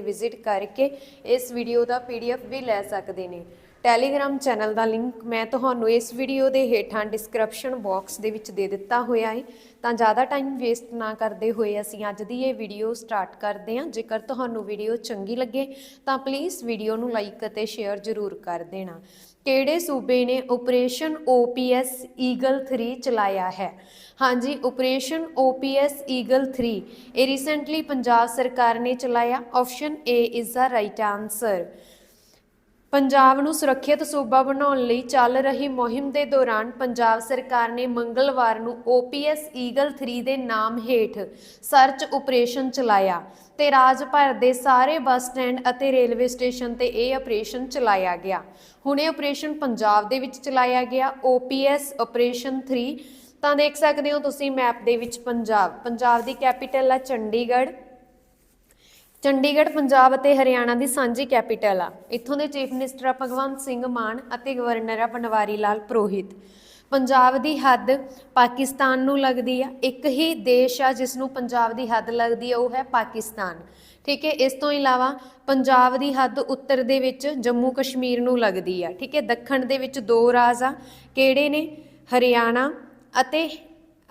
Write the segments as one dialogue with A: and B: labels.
A: Visit ਕਰਕੇ ਇਸ video ਦਾ ਪੀਡੀਐਫ ਵੀ ਲੈ ਸਕਦੇ ਨੇ। ਟੈਲੀਗ੍ਰam ਚੈਨਲ ਦਾ ਲਿੰਕ ਮੈਂ ਤੁਹਾਨੂੰ ਇਸ ਵੀਡੀਓ ਦੇ ਹੇਠਾਂ ਡਿਸਕ੍ਰਿਪਸ਼ਨ ਬਾਕਸ ਦੇ ਵਿੱਚ ਦੇ ਦਿੱਤਾ ਹੋਇਆ ਹੈ ਤਾਂ ਜ਼ਿਆਦਾ ਟਾਈਮ ਵੇਸਟ ਨਾ ਕਰਦੇ ਹੋਏ ਅਸੀਂ ਅੱਜ ਦੀ ਇਹ ਵੀਡੀਓ ਸਟਾਰਟ ਕਰਦੇ ਹਾਂ। ਜੇਕਰ ਤੁਹਾਨੂੰ ਵੀਡੀਓ ਚੰਗੀ ਲੱਗੇ ਤਾਂ ਪਲੀਜ਼ ਵੀਡੀਓ ਨੂੰ ਲਾਈਕ ਅਤੇ ਸ਼ੇਅਰ ਜ਼ਰੂਰ ਕਰ ਦੇਣਾ। ਕਿਹੜੇ ਸੂਬੇ ਨੇ ਆਪਰੇਸ਼ਨ OPS ਈਗਲ 3 ਚਲਾਇਆ ਹੈ? ਹਾਂਜੀ ਆਪਰੇਸ਼ਨ OPS ਈਗਲ 3 ਇਹ ਰੀਸੈਂਟਲੀ ਪੰਜਾਬ ਸਰਕਾਰ ਨੇ ਚਲਾਇਆ। Option A is the right answer Punjab ਨੂੰ ਸੁਰੱਖਿਅਤ ਸੂਬਾ ਬਣਾਉਣ ਲਈ ਚੱਲ ਰਹੀ ਮੁਹਿੰਮ ਦੇ ਦੌਰਾਨ ਪੰਜਾਬ ਸਰਕਾਰ ਨੇ ਮੰਗਲਵਾਰ ਨੂੰ OPS ਈਗਲ 3 ਦੇ ਨਾਮ ਹੇਠ ਸਰਚ ਆਪਰੇਸ਼ਨ ਚਲਾਇਆ ਤੇ ਰਾਜ ਭਰ ਦੇ ਸਾਰੇ ਬੱਸ ਸਟੈਂਡ ਅਤੇ ਰੇਲਵੇ ਸਟੇਸ਼ਨ ਤੇ ਇਹ ਆਪਰੇਸ਼ਨ ਚਲਾਇਆ ਗਿਆ। ਹੁਣ ਇਹ ਆਪਰੇਸ਼ਨ ਪੰਜਾਬ ਦੇ ਵਿੱਚ ਚਲਾਇਆ ਗਿਆ। OPS ਆਪਰੇਸ਼ਨ 3 ਤਾਂ ਦੇਖ ਸਕਦੇ ਹੋ ਤੁਸੀਂ ਮੈਪ ਦੇ ਵਿੱਚ ਪੰਜਾਬ। ਪੰਜਾਬ ਦੀ ਕੈਪੀਟਲ ਹੈ ਚੰਡੀਗੜ੍ਹ। ਚੰਡੀਗੜ੍ਹ, ਪੰਜਾਬ ਅਤੇ ਹਰਿਆਣਾ ਦੀ ਸਾਂਝੀ ਕੈਪੀਟਲ ਆ। ਇੱਥੋਂ ਦੇ ਚੀਫ ਮਿਨਿਸਟਰ ਆ ਭਗਵੰਤ ਸਿੰਘ ਮਾਨ ਅਤੇ ਗਵਰਨਰ ਆ ਬਨਵਾਰੀ ਲਾਲ ਪੁਰੋਹਿਤ। ਪੰਜਾਬ ਦੀ ਹੱਦ ਪਾਕਿਸਤਾਨ ਨੂੰ ਲੱਗਦੀ ਆ। ਇੱਕ ਹੀ ਦੇਸ਼ ਆ ਜਿਸ ਨੂੰ ਪੰਜਾਬ ਦੀ ਹੱਦ ਲੱਗਦੀ ਆ, ਉਹ ਹੈ ਪਾਕਿਸਤਾਨ। ਠੀਕ ਹੈ, ਇਸ ਤੋਂ ਇਲਾਵਾ ਪੰਜਾਬ ਦੀ ਹੱਦ ਉੱਤਰ ਦੇ ਵਿੱਚ ਜੰਮੂ ਕਸ਼ਮੀਰ ਨੂੰ ਲੱਗਦੀ ਆ। ਠੀਕ ਹੈ, ਦੱਖਣ ਦੇ ਵਿੱਚ ਦੋ ਰਾਜ ਆ। ਕਿਹੜੇ ਨੇ? ਹਰਿਆਣਾ ਅਤੇ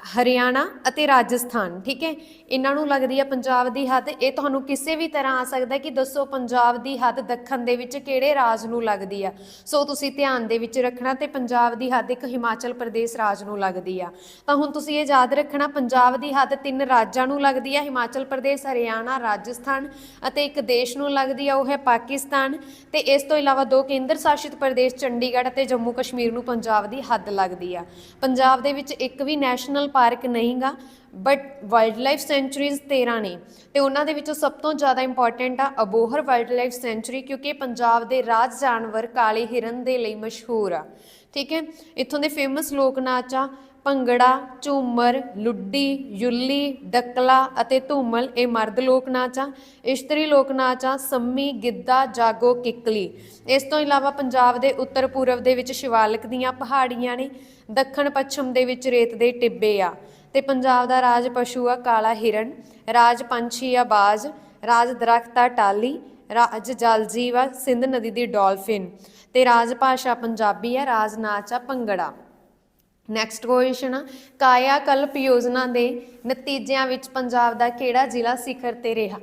A: ਹਰਿਆਣਾ ਅਤੇ ਰਾਜਸਥਾਨ, ਠੀਕ ਹੈ? ਇਹਨਾਂ ਨੂੰ ਲੱਗਦੀ ਹੈ ਪੰਜਾਬ ਦੀ ਹੱਦ। ਇਹ ਤੁਹਾਨੂੰ ਕਿਸੇ ਵੀ ਤਰ੍ਹਾਂ ਆ ਸਕਦਾ ਕਿ ਦੱਸੋ ਪੰਜਾਬ ਦੀ ਹੱਦ ਦੱਖਣ ਦੇ ਵਿੱਚ ਕਿਹੜੇ ਰਾਜ ਨੂੰ ਲੱਗਦੀ ਆ। ਸੋ ਤੁਸੀਂ ਧਿਆਨ ਦੇ ਵਿੱਚ ਰੱਖਣਾ ਤੇ ਪੰਜਾਬ ਦੀ ਹੱਦ ਇੱਕ ਹਿਮਾਚਲ ਪ੍ਰਦੇਸ਼ ਰਾਜ ਨੂੰ ਲੱਗਦੀ ਆ। ਤਾਂ ਹੁਣ ਤੁਸੀਂ ਇਹ ਯਾਦ ਰੱਖਣਾ, ਪੰਜਾਬ ਦੀ ਹੱਦ ਤਿੰਨ ਰਾਜਾਂ ਨੂੰ ਲੱਗਦੀ ਆ, ਹਿਮਾਚਲ ਪ੍ਰਦੇਸ਼, ਹਰਿਆਣਾ, ਰਾਜਸਥਾਨ ਅਤੇ ਇੱਕ ਦੇਸ਼ ਨੂੰ ਲੱਗਦੀ ਆ, ਉਹ ਹੈ ਪਾਕਿਸਤਾਨ। ਤੇ ਇਸ ਤੋਂ ਇਲਾਵਾ ਦੋ ਕੇਂਦਰ ਸ਼ਾਸਿਤ ਪ੍ਰਦੇਸ਼, ਚੰਡੀਗੜ੍ਹ ਅਤੇ ਜੰਮੂ ਕਸ਼ਮੀਰ ਨੂੰ ਪੰਜਾਬ ਦੀ ਹੱਦ ਲੱਗਦੀ ਆ। ਪੰਜਾਬ ਦੇ ਵਿੱਚ ਇੱਕ ਵੀ ਨੈਸ਼ਨਲ ਪਾਰਕ ਨਹੀਂਗਾ ਬਟ ਵਾਈਲਡ ਲਾਈਫ ਸੈਂਚੁਰੀਜ਼ 13 ਨੇ। ਤੇ ਉਹਨਾਂ ਦੇ ਵਿੱਚੋਂ ਸਭ ਤੋਂ ਜ਼ਿਆਦਾ ਇੰਪੋਰਟੈਂਟ ਆ ਅਬੋਹਰ ਵਾਈਲਡ ਲਾਈਫ ਸੈਂਚੁਰੀ ਕਿਉਂਕਿ ਪੰਜਾਬ ਦੇ ਰਾਜ ਜਾਨਵਰ ਕਾਲੇ ਹਿਰਨ ਦੇ ਲਈ ਮਸ਼ਹੂਰ ਆ। ਠੀਕ ਹੈ? ਇੱਥੋਂ ਦੇ ਫੇਮਸ ਲੋਕ ਨਾਚ ਆ ਭੰਗੜਾ, ਝੂਮਰ, ਲੁੱਡੀ, ਯੁੱਲੀ, ਡਕਲਾ ਅਤੇ ਧੂਮਲ ਇਹ ਮਰਦ ਲੋਕ ਨਾਚ ਆ ਇਸ਼ਤਰੀ ਲੋਕ ਨਾਚ ਆ ਸੰਮੀ, ਗਿੱਧਾ, ਜਾਗੋ, ਕਿੱਕਲੀ। ਇਸ ਤੋਂ ਇਲਾਵਾ ਪੰਜਾਬ ਦੇ ਉੱਤਰ ਪੂਰਬ ਦੇ ਵਿੱਚ ਸ਼ਿਵਾਲਿਕ ਦੀਆਂ ਪਹਾੜੀਆਂ ਨੇ, ਦੱਖਣ ਪੱਛਮ ਦੇ ਵਿੱਚ ਰੇਤ ਦੇ ਟਿੱਬੇ ਆ। ਤੇ ਪੰਜਾਬ ਦਾ ਰਾਜ ਪਸ਼ੂ ਆ ਕਾਲਾ ਹਿਰਨ, ਰਾਜ ਪੰਛੀ ਆ ਬਾਜ, ਰਾਜ ਦਰਖਤ ਆ ਟਾਲੀ, ਰਾਜ ਜਲ ਜੀਵ ਸਿੰਧ ਨਦੀ ਦੀ ਡਾਲਫਿਨ। ਤੇ ਰਾਜ ਭਾਸ਼ਾ ਪੰਜਾਬੀ ਆ, ਰਾਜ ਨਾਚ ਆ ਭੰਗੜਾ। ਨੈਕਸਟ ਕੁਐਸਚਨ ਆ, ਕਾਇਆ ਕਲਪ ਯੋਜਨਾ ਦੇ ਨਤੀਜਿਆਂ ਵਿੱਚ ਪੰਜਾਬ ਦਾ ਕਿਹੜਾ ਜ਼ਿਲ੍ਹਾ ਸਿਖਰ ਤੇ ਰਿਹਾ?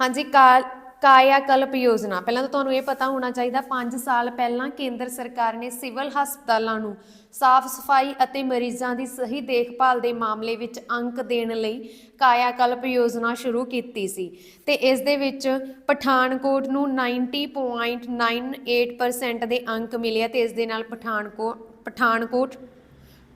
A: ਹਾਂਜੀ, ਕਾ, ਕਾਇਆ ਕਲਪ ਯੋਜਨਾ, ਪਹਿਲਾਂ ਤਾਂ ਤੁਹਾਨੂੰ ਇਹ ਪਤਾ ਹੋਣਾ ਚਾਹੀਦਾ 5 ਸਾਲ ਪਹਿਲਾਂ ਕੇਂਦਰ ਸਰਕਾਰ ਨੇ ਸਿਵਲ ਹਸਪਤਾਲਾਂ ਨੂੰ ਸਾਫ਼ ਸਫ਼ਾਈ ਅਤੇ ਮਰੀਜ਼ਾਂ ਦੀ ਸਹੀ ਦੇਖਭਾਲ ਦੇ ਮਾਮਲੇ ਵਿੱਚ ਅੰਕ ਦੇਣ ਲਈ ਕਾਇਆ ਕਲਪ ਯੋਜਨਾ ਸ਼ੁਰੂ ਕੀਤੀ ਸੀ ਤੇ ਇਸ ਦੇ ਵਿੱਚ ਪਠਾਨਕੋਟ ਨੂੰ 90.98% ਦੇ ਅੰਕ ਮਿਲੇ ਆ ਤੇ ਇਸ ਦੇ ਨਾਲ ਪਠਾਨਕੋਟ ਪਠਾਨਕੋਟ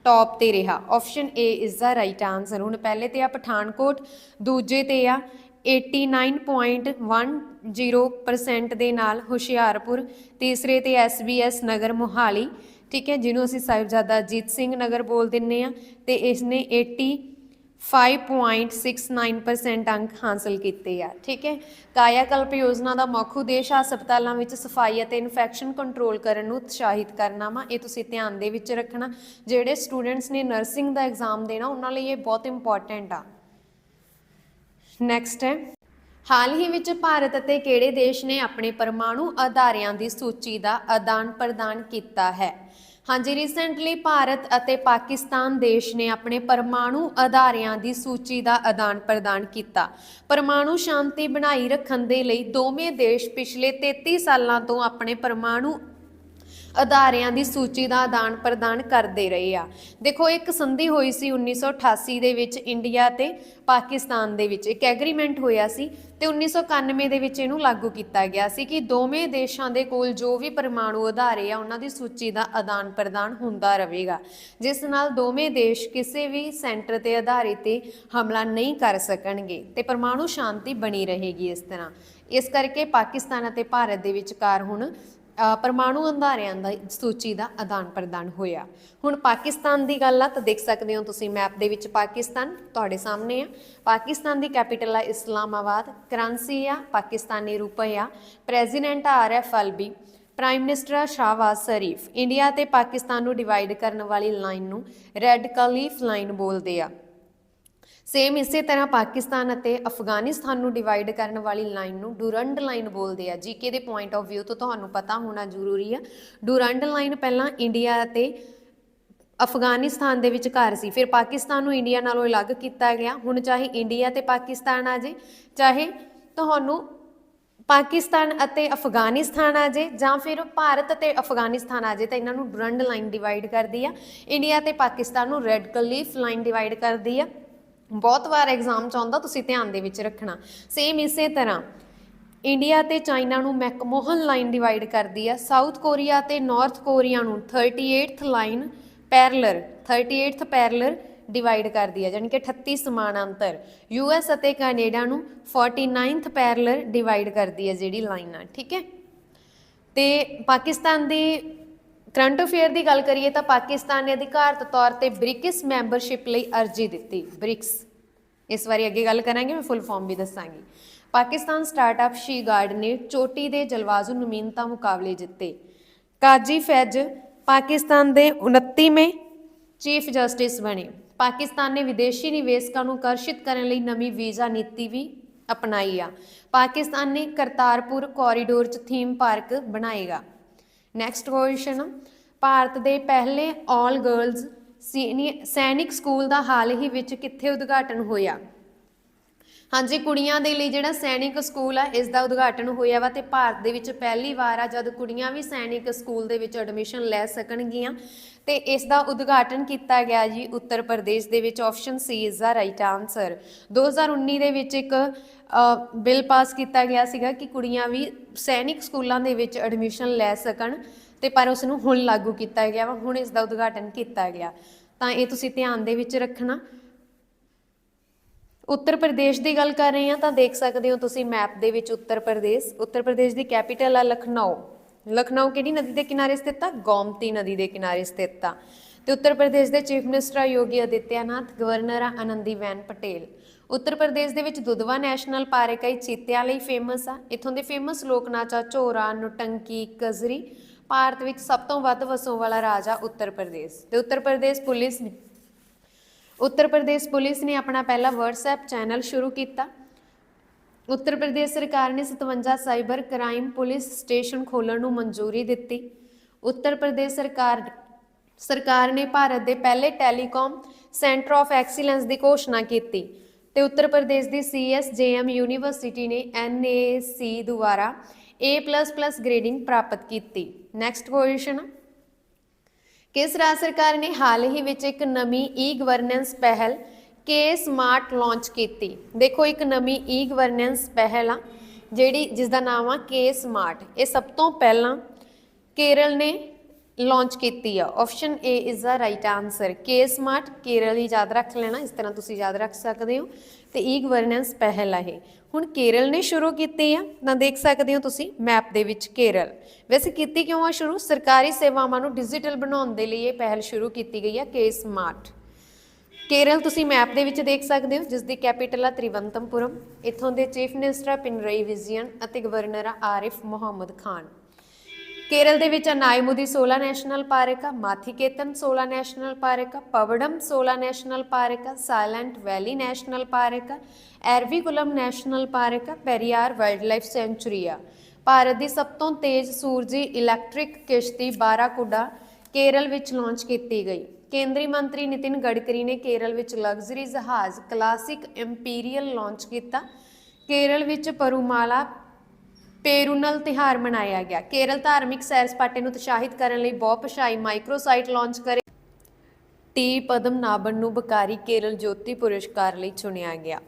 A: ਟੌਪ ਤੇ ਰਿਹਾ। Option A is the right answer ਹੁਣ ਪਹਿਲੇ ਤੇ ਆ ਪਠਾਨਕੋਟ, ਦੂਜੇ ਤੇ ਆ 89.10% ਦੇ ਨਾਲ ਹੁਸ਼ਿਆਰਪੁਰ, ਤੀਸਰੇ ਤੇ SBS ਨਗਰ ਮੋਹਾਲੀ। ਠੀਕ ਹੈ, ਜਿਹਨੂੰ ਅਸੀਂ ਸਾਹਿਬਜ਼ਾਦਾ ਅਜੀਤ ਸਿੰਘ ਨਗਰ ਬੋਲ ਦਿੰਨੇ ਆ। ਤੇ ਇਸ ਨੇ 85.69% ਅੰਕ ਹਾਸਲ ਕੀਤੇ ਆ, ਠੀਕ ਹੈ? ਕਾਇਆ ਕਲਪ ਯੋਜਨਾ ਦਾ ਮੁੱਖ ਉਦੇਸ਼ ਹਸਪਤਾਲਾਂ ਵਿੱਚ ਸਫ਼ਾਈ ਅਤੇ ਇਨਫੈਕਸ਼ਨ ਕੰਟਰੋਲ ਕਰਨ ਨੂੰ ਉਤਸ਼ਾਹਿਤ ਕਰਨਾ ਵਾ, ਇਹ ਤੁਸੀਂ ਧਿਆਨ ਦੇ ਵਿੱਚ ਰੱਖਣਾ। ਜਿਹੜੇ ਸਟੂਡੈਂਟਸ ਨੇ ਨਰਸਿੰਗ ਦਾ ਐਗਜ਼ਾਮ ਦੇਣਾ, ਉਹਨਾਂ ਲਈ ਇਹ ਬਹੁਤ ਇੰਪੋਰਟੈਂਟ ਆ। ਨੈਕਸਟ ਹੈ। ਹਾਲ ਹੀ ਵਿੱਚ ਭਾਰਤ ਅਤੇ ਕਿਹੜੇ ਦੇਸ਼ ਨੇ ਆਪਣੇ ਪਰਮਾਣੂ ਅਧਾਰਿਆਂ ਦੀ ਸੂਚੀ ਦਾ ਆਦਾਨ ਪ੍ਰਦਾਨ ਕੀਤਾ ਹੈ? ਹਾਂਜੀ ਰੀਸੈਂਟਲੀ ਭਾਰਤ ਅਤੇ ਪਾਕਿਸਤਾਨ ਦੇਸ਼ ਨੇ ਆਪਣੇ ਪਰਮਾਣੂ ਅਦਾਰਿਆਂ ਦੀ ਸੂਚੀ ਦਾ ਆਦਾਨ ਪ੍ਰਦਾਨ ਕੀਤਾ। ਪਰਮਾਣੂ ਸ਼ਾਂਤੀ ਬਣਾਈ ਰੱਖਣ ਦੇ ਲਈ ਦੋਵੇਂ ਦੇਸ਼ ਪਿਛਲੇ 33 ਸਾਲਾਂ ਤੋਂ ਆਪਣੇ ਪਰਮਾਣੂ ਅਦਾਰਿਆਂ ਦੀ ਸੂਚੀ ਦਾ ਆਦਾਨ ਪ੍ਰਦਾਨ ਕਰਦੇ ਰਹੇ ਆ। ਦੇਖੋ, ਇੱਕ ਸੰਧੀ ਹੋਈ ਸੀ 1988 ਦੇ ਵਿੱਚ ਇੰਡੀਆ ਤੇ ਪਾਕਿਸਤਾਨ ਦੇ ਵਿੱਚ। ਇੱਕ ਐਗਰੀਮੈਂਟ ਹੋਇਆ ਸੀ ਤੇ 1991 ਦੇ ਵਿੱਚ ਇਹਨੂੰ ਲਾਗੂ ਕੀਤਾ ਗਿਆ ਸੀ ਕਿ ਦੋਵੇਂ ਦੇਸ਼ਾਂ ਦੇ ਕੋਲ ਜੋ ਵੀ ਪਰਮਾਣੂ ਅਦਾਰੇ ਆ, ਉਹਨਾਂ ਦੀ ਸੂਚੀ ਦਾ ਆਦਾਨ ਪ੍ਰਦਾਨ ਹੁੰਦਾ ਰਹੇਗਾ। ਜਿਸ ਨਾਲ ਦੋਵੇਂ ਦੇਸ਼ ਕਿਸੇ ਵੀ ਸੈਂਟਰ ਤੇ ਆਧਾਰਿਤ ਤੇ ਹਮਲਾ ਨਹੀਂ ਕਰ ਸਕਣਗੇ ਤੇ ਪਰਮਾਣੂ ਸ਼ਾਂਤੀ ਬਣੀ ਰਹੇਗੀ ਇਸ ਤਰ੍ਹਾਂ। ਇਸ ਕਰਕੇ ਪਾਕਿਸਤਾਨ ਅਤੇ ਭਾਰਤ ਦੇ ਵਿਚਕਾਰ ਹੁਣ ਪਰਮਾਣੂ ਅੰਧਾਰਿਆਂ ਦਾ ਸੂਚੀ ਦਾ ਆਦਾਨ ਪ੍ਰਦਾਨ ਹੋਇਆ। ਹੁਣ ਪਾਕਿਸਤਾਨ ਦੀ ਗੱਲ ਆ, ਤਾਂ ਦੇਖ ਸਕਦੇ ਹੋ ਤੁਸੀਂ ਮੈਪ ਦੇ ਵਿੱਚ ਪਾਕਿਸਤਾਨ ਤੁਹਾਡੇ ਸਾਹਮਣੇ ਆ। ਪਾਕਿਸਤਾਨ ਦੀ ਕੈਪੀਟਲ ਆ ਇਸਲਾਮਾਬਾਦ ਕਰੰਸੀ ਆ ਪਾਕਿਸਤਾਨੀ ਰੁਪਏ ਆ। ਪ੍ਰੈਜ਼ੀਡੈਂਟ ਆ ਆਰਐਫ ਅਲਬੀ ਪ੍ਰਾਈਮ ਮਿਨਿਸਟਰ ਆ ਸ਼ਾਹਬਾਜ਼ ਸ਼ਰੀਫ। ਇੰਡੀਆ ਤੇ ਪਾਕਿਸਤਾਨ ਨੂੰ ਡਿਵਾਈਡ ਕਰਨ ਵਾਲੀ ਲਾਈਨ ਨੂੰ ਰੈੱਡ ਕਲੀਫ ਲਾਈਨ ਬੋਲਦੇ ਆ। ਸੇਮ ਇਸੇ ਤਰ੍ਹਾਂ ਪਾਕਿਸਤਾਨ ਅਤੇ ਅਫਗਾਨਿਸਤਾਨ ਨੂੰ ਡਿਵਾਈਡ ਕਰਨ ਵਾਲੀ ਲਾਈਨ ਨੂੰ ਡੂਰੰਡ ਲਾਈਨ ਬੋਲਦੇ ਆ। ਜੀਕੇ ਦੇ ਪੁਆਇੰਟ ਆਫ View ਤੋਂ ਤੁਹਾਨੂੰ ਪਤਾ ਹੋਣਾ ਜ਼ਰੂਰੀ ਆ। ਡੂਰੰਡ ਲਾਈਨ ਪਹਿਲਾਂ ਇੰਡੀਆ ਅਤੇ ਅਫਗਾਨਿਸਤਾਨ ਦੇ ਵਿਚਕਾਰ ਸੀ। ਫਿਰ ਪਾਕਿਸਤਾਨ ਨੂੰ ਇੰਡੀਆ ਨਾਲੋਂ ਅਲੱਗ ਕੀਤਾ ਗਿਆ। ਹੁਣ ਚਾਹੇ ਇੰਡੀਆ ਤੇ ਪਾਕਿਸਤਾਨ ਆ ਜੇ, ਚਾਹੇ ਤੁਹਾਨੂੰ ਪਾਕਿਸਤਾਨ ਅਤੇ ਅਫਗਾਨਿਸਤਾਨ ਆ ਜੇ, ਜਾਂ ਫਿਰ ਭਾਰਤ ਅਤੇ ਅਫਗਾਨਿਸਤਾਨ ਆ ਜੇ, ਤਾਂ ਇਹਨਾਂ ਨੂੰ ਡੂਰੰਡ ਲਾਈਨ ਡਿਵਾਈਡ ਕਰਦੀ ਆ। ਇੰਡੀਆ ਤੇ ਪਾਕਿਸਤਾਨ ਨੂੰ ਰੈੱਡ ਕਲੀਫ ਲਾਈਨ ਡਿਵਾਈਡ ਕਰਦੀ ਆ। ਬਹੁਤ ਵਾਰ ਐਗਜ਼ਾਮ ਚ ਆਉਂਦਾ, ਤੁਸੀਂ ਧਿਆਨ ਦੇ ਵਿੱਚ ਰੱਖਣਾ। ਸੇਮ ਇਸੇ ਤਰ੍ਹਾਂ ਇੰਡੀਆ ਤੇ ਚਾਈਨਾ ਨੂੰ ਮੈਕਮੋਹਨ ਲਾਈਨ ਡਿਵਾਈਡ ਕਰਦੀ ਆ ਸਾਊਥ ਕੋਰੀਆ ਤੇ ਨਾਰਥ ਕੋਰੀਆ ਨੂੰ 38th line parallel 38th parallel divide ਕਰਦੀ ਆ ਯਾਨੀ ਕਿ 38 ਸਮਾਨਾਂਤਰ। ਯੂਐਸ ਅਤੇ ਕੈਨੇਡਾ ਨੂੰ 49th ਪੈਰਲਰ ਡਿਵਾਈਡ ਕਰਦੀ ਆ ਜਿਹੜੀ ਲਾਈਨ ਆ, ਠੀਕ ਹੈ? ਤੇ ਪਾਕਿਸਤਾਨ ਦੇ ਕਰੰਟ ਅਫੇਅਰ ਦੀ ਗੱਲ ਕਰੀਏ ਤਾਂ ਪਾਕਿਸਤਾਨ ਨੇ ਅਧਿਕਾਰਤ ਤੌਰ ਤੇ ਬ੍ਰਿਕਸ ਮੈਂਬਰਸ਼ਿਪ ਲਈ ਅਰਜ਼ੀ ਦਿੱਤੀ। ਬ੍ਰਿਕਸ ਇਸ ਵਾਰੀ ਅੱਗੇ ਗੱਲ ਕਰਾਂਗੇ, ਮੈਂ ਫੁੱਲ ਫਾਰਮ ਵੀ ਦੱਸਾਂਗੀ। ਪਾਕਿਸਤਾਨ ਸਟਾਰਟਅਪ ਸ਼ੀ ਗਾਰਡ ਨੇ ਚੋਟੀ ਦੇ ਜਲਵਾਜ਼ੂ ਨਵੀਨਤਾ ਮੁਕਾਬਲੇ ਜਿੱਤੇ। ਕਾਜੀ ਫੈਜ ਪਾਕਿਸਤਾਨ ਦੇ 29ਵੇਂ ਚੀਫ ਜਸਟਿਸ ਬਣੇ। ਪਾਕਿਸਤਾਨ ਨੇ ਵਿਦੇਸ਼ੀ ਨਿਵੇਸ਼ਕਾਂ ਨੂੰ ਆਕਰਸ਼ਿਤ ਕਰਨ ਲਈ ਨਵੀਂ ਵੀਜ਼ਾ ਨੀਤੀ ਵੀ ਅਪਣਾਈ ਆ। ਪਾਕਿਸਤਾਨ ਨੇ ਕਰਤਾਰਪੁਰ ਕੋਰੀਡੋਰ 'ਚ ਥੀਮ ਪਾਰਕ ਬਣਾਏਗਾ। ਨੈਕਸਟ ਕੁਐਸਚਨ ਭਾਰਤ ਦੇ ਪਹਿਲੇ ਆਲ ਗਰਲਜ਼ ਸੈਨਿਕ ਸਕੂਲ ਦਾ ਹਾਲ ਹੀ ਵਿੱਚ ਕਿੱਥੇ ਉਦਘਾਟਨ ਹੋਇਆ? ਹਾਂਜੀ, ਕੁੜੀਆਂ ਦੇ ਲਈ ਜਿਹੜਾ ਸੈਨਿਕ ਸਕੂਲ ਆ, ਇਸ ਦਾ ਉਦਘਾਟਨ ਹੋਇਆ ਵਾ ਤੇ ਭਾਰਤ ਦੇ ਵਿੱਚ ਪਹਿਲੀ ਵਾਰ ਆ, ਜਦ ਕੁੜੀਆਂ ਵੀ ਸੈਨਿਕ ਸਕੂਲ ਦੇ ਵਿੱਚ ਐਡਮਿਸ਼ਨ ਲੈ ਸਕਣਗੀਆਂ ਤੇ ਇਸ ਦਾ ਉਦਘਾਟਨ ਕੀਤਾ ਗਿਆ ਜੀ ਉੱਤਰ ਪ੍ਰਦੇਸ਼ ਦੇ ਵਿੱਚ। Option C is the right answer 2019 ਦੇ ਵਿੱਚ ਇੱਕ ਬਿੱਲ ਪਾਸ ਕੀਤਾ ਗਿਆ ਸੀਗਾ ਕਿ ਕੁੜੀਆਂ ਵੀ ਸੈਨਿਕ ਸਕੂਲਾਂ ਦੇ ਵਿੱਚ ਐਡਮਿਸ਼ਨ ਲੈ ਸਕਣ ਤੇ ਪਰ ਉਸ ਨੂੰ ਹੁਣ ਲਾਗੂ ਕੀਤਾ ਗਿਆ ਵਾ, ਹੁਣ ਇਸ ਦਾ ਉਦਘਾਟਨ ਕੀਤਾ ਗਿਆ। ਤਾਂ ਇਹ ਤੁਸੀਂ ਧਿਆਨ ਦੇ ਵਿੱਚ ਰੱਖਣਾ। ਉੱਤਰ ਪ੍ਰਦੇਸ਼ ਦੀ ਗੱਲ ਕਰ ਰਹੇ ਹਾਂ, ਤਾਂ ਦੇਖ ਸਕਦੇ ਹੋ ਤੁਸੀਂ ਮੈਪ ਦੇ ਵਿੱਚ ਉੱਤਰ ਪ੍ਰਦੇਸ਼ ਉੱਤਰ ਪ੍ਰਦੇਸ਼ ਦੀ ਕੈਪੀਟਲ ਆ ਲਖਨਊ। ਲਖਨਊ ਕਿਹੜੀ ਨਦੀ ਦੇ ਕਿਨਾਰੇ ਸਥਿਤ ਆ? ਗੋਮਤੀ ਨਦੀ ਦੇ ਕਿਨਾਰੇ ਸਥਿਤ ਆ। ਤੇ ਉੱਤਰ ਪ੍ਰਦੇਸ਼ ਦੇ ਚੀਫ ਮਿਨਿਸਟਰ ਆ ਯੋਗੀ ਆਦਿੱਤਿਆਨਾਥ ਗਵਰਨਰ ਆ ਆਨੰਦੀਬੈਨ ਪਟੇਲ। ਉੱਤਰ ਪ੍ਰਦੇਸ਼ ਦੇ ਵਿੱਚ ਦੁਧਵਾ ਨੈਸ਼ਨਲ ਪਾਰਕ ਹੈ ਚੀਤਿਆਂ ਲਈ ਫੇਮਸ ਆ। ਇੱਥੋਂ ਦੇ ਫੇਮਸ ਲੋਕ ਨਾਚ ਆ, ਝੋਰਾ, ਨੁਟੰਕੀ, ਕਜ਼ਰੀ। ਭਾਰਤ ਵਿੱਚ ਸਭ ਤੋਂ ਵੱਧ ਵਸੋਂ ਵਾਲਾ ਰਾਜ ਆ ਉੱਤਰ ਪ੍ਰਦੇਸ਼। ਤੇ ਉੱਤਰ ਪ੍ਰਦੇਸ਼ ਪੁਲਿਸ ਨੇ ਉੱਤਰ ਪ੍ਰਦੇਸ਼ ਪੁਲਿਸ ਨੇ ਆਪਣਾ ਪਹਿਲਾ WhatsApp ਚੈਨਲ ਸ਼ੁਰੂ ਕੀਤਾ। ਉੱਤਰ ਪ੍ਰਦੇਸ਼ ਸਰਕਾਰ ਨੇ 57 ਸਾਈਬਰ ਕ੍ਰਾਈਮ ਪੁਲਿਸ ਸਟੇਸ਼ਨ ਖੋਲ੍ਹਣ ਨੂੰ ਮਨਜ਼ੂਰੀ ਦਿੱਤੀ। ਉੱਤਰ ਪ੍ਰਦੇਸ਼ ਸਰਕਾਰ ਸਰਕਾਰ ਨੇ ਭਾਰਤ ਦੇ ਪਹਿਲੇ ਟੈਲੀਕਾਮ ਸੈਂਟਰ ਆਫ ਐਕਸੀਲੈਂਸ ਦੀ ਘੋਸ਼ਣਾ ਕੀਤੀ ਤੇ ਉੱਤਰ ਪ੍ਰਦੇਸ਼ ਦੀ ਸੀਐਸਜੇਐਮ ਯੂਨੀਵਰਸਿਟੀ ਨੇ ਐਨਏਸੀ ਦੁਆਰਾ A++ ਗ੍ਰੇਡਿੰਗ ਪ੍ਰਾਪਤ ਕੀਤੀ। ਨੈਕਸਟ ਕੁਐਸਚਨ ਕਿਸ ਰਾਜ ਸਰਕਾਰ ਨੇ ਹਾਲ ਹੀ ਵਿੱਚ ਇੱਕ ਨਵੀਂ ਈ ਗਵਰਨੈਂਸ ਪਹਿਲ ਕੇ ਸਮਾਰਟ ਲਾਂਚ ਕੀਤੀ? ਦੇਖੋ, ਇੱਕ ਨਵੀਂ ਈ ਗਵਰਨੈਂਸ ਪਹਿਲ ਆ, ਜਿਹੜੀ ਜਿਸ ਦਾ ਨਾਮ ਆ ਕੇ ਸਮਾਰਟ ਇਹ ਸਭ ਤੋਂ ਪਹਿਲਾਂ ਕੇਰਲ ਨੇ ਲਾਂਚ ਕੀਤੀ ਆ। Option A is the right answer K smart Kerala ਹੀ ਯਾਦ ਰੱਖ ਲੈਣਾ, ਇਸ ਤਰ੍ਹਾਂ ਤੁਸੀਂ ਯਾਦ ਰੱਖ ਸਕਦੇ ਹੋ। ਤੇ ਈ ਗਵਰਨੈਂਸ ਪਹਿਲ ਆ ਇਹ। ਹੁਣ ਕੇਰਲ ਨੇ ਸ਼ੁਰੂ ਕੀਤੀ ਆ, ਤਾਂ ਦੇਖ ਸਕਦੇ ਹੋ ਤੁਸੀਂ ਮੈਪ ਦੇ ਵਿੱਚ ਕੇਰਲ ਵੈਸੇ ਕੀਤੀ ਕਿਉਂ ਆ ਸ਼ੁਰੂ? ਸਰਕਾਰੀ ਸੇਵਾਵਾਂ ਨੂੰ ਡਿਜੀਟਲ ਬਣਾਉਣ ਦੇ ਲਈ ਇਹ ਪਹਿਲ ਸ਼ੁਰੂ ਕੀਤੀ ਗਈ ਆ ਕੇ ਸਮਾਰਟ ਕੇਰਲ ਤੁਸੀਂ ਮੈਪ ਦੇ ਵਿੱਚ ਦੇਖ ਸਕਦੇ ਹੋ ਜਿਸ ਦੀ ਕੈਪੀਟਲ ਆ ਤ੍ਰਿਵੰਤਮਪੁਰਮ। ਇੱਥੋਂ ਦੇ ਚੀਫ ਮਿਨਿਸਟਰ ਆ ਪਿਨਰਈ ਵਿਜੀਅਨ ਅਤੇ ਗਵਰਨਰ ਆ, ਆਰਿਫ ਮੁਹੰਮਦ ਖਾਨ। ਕੇਰਲ ਦੇ ਵਿੱਚ ਅਨਾਇਮੁਦੀ 16 ਨੈਸ਼ਨਲ ਪਾਰਕ ਆ, ਮਾਥਿਕੇਤਨ 16 ਨੈਸ਼ਨਲ ਪਾਰਕ ਆ, ਪਵੜਮ 16 ਨੈਸ਼ਨਲ ਪਾਰਕ ਆ, ਸਾਇਲੈਂਟ ਵੈਲੀ ਨੈਸ਼ਨਲ ਪਾਰਕ ਆ, Eravikulam national park Periyar wildlife sanctuary ਆ। ਭਾਰਤ ਦੀ ਸਭ ਤੋਂ ਤੇਜ਼ ਸੂਰਜੀ ਇਲੈਕਟ੍ਰਿਕ ਕਿਸ਼ਤੀ ਬਾਰਾਕੁਡਾ ਕੇਰਲ ਵਿੱਚ ਲਾਂਚ ਕੀਤੀ ਗਈ। ਕੇਂਦਰੀ ਮੰਤਰੀ ਨਿਤਿਨ ਗਡਕਰੀ ਨੇ ਕੇਰਲ ਵਿੱਚ ਲਗਜ਼ਰੀ ਜਹਾਜ਼ ਕਲਾਸਿਕ ਇੰਪੀਰੀਅਲ ਲਾਂਚ ਕੀਤਾ। ਕੇਰਲ ਵਿੱਚ ਪਰੂਮਾਲਾ ਪੇਰੂਨਲ ਤਿਹਾਰ ਮਨਾਇਆ ਗਿਆ। ਕੇਰਲ ਧਾਰਮਿਕ ਸੈਰ ਸਪਾਟੇ ਨੂੰ ਉਤਸ਼ਾਹਿਤ ਕਰਨ ਲਈ ਬਹੁਪਸ਼ਾਈ ਮਾਈਕਰੋਸਾਈਟ ਲਾਂਚ ਕਰੇ। ਟੀ. ਪਦਮਨਾਭਨ ਨੂੰ ਬਕਾਰੀ ਕੇਰਲ ਜੋਤੀ ਪੁਰਸਕਾਰ ਲਈ ਚੁਣਿਆ ਗਿਆ।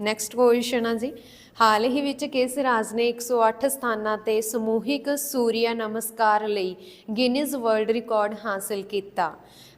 A: ਨੈਕਸਟ ਕੁਐਸਚਨ ਆ ਜੀ। ਹਾਲ ਹੀ ਵਿੱਚ ਕਿਸ ਰਾਜ ਨੇ 108 ਸਥਾਨਾਂ ਤੇ ਸਮੂਹਿਕ ਸੂਰਿਆ ਨਮਸਕਾਰ ਲਈ ਗਿਨੀਜ਼ ਵਰਲਡ ਰਿਕਾਰਡ ਹਾਸਲ ਕੀਤਾ।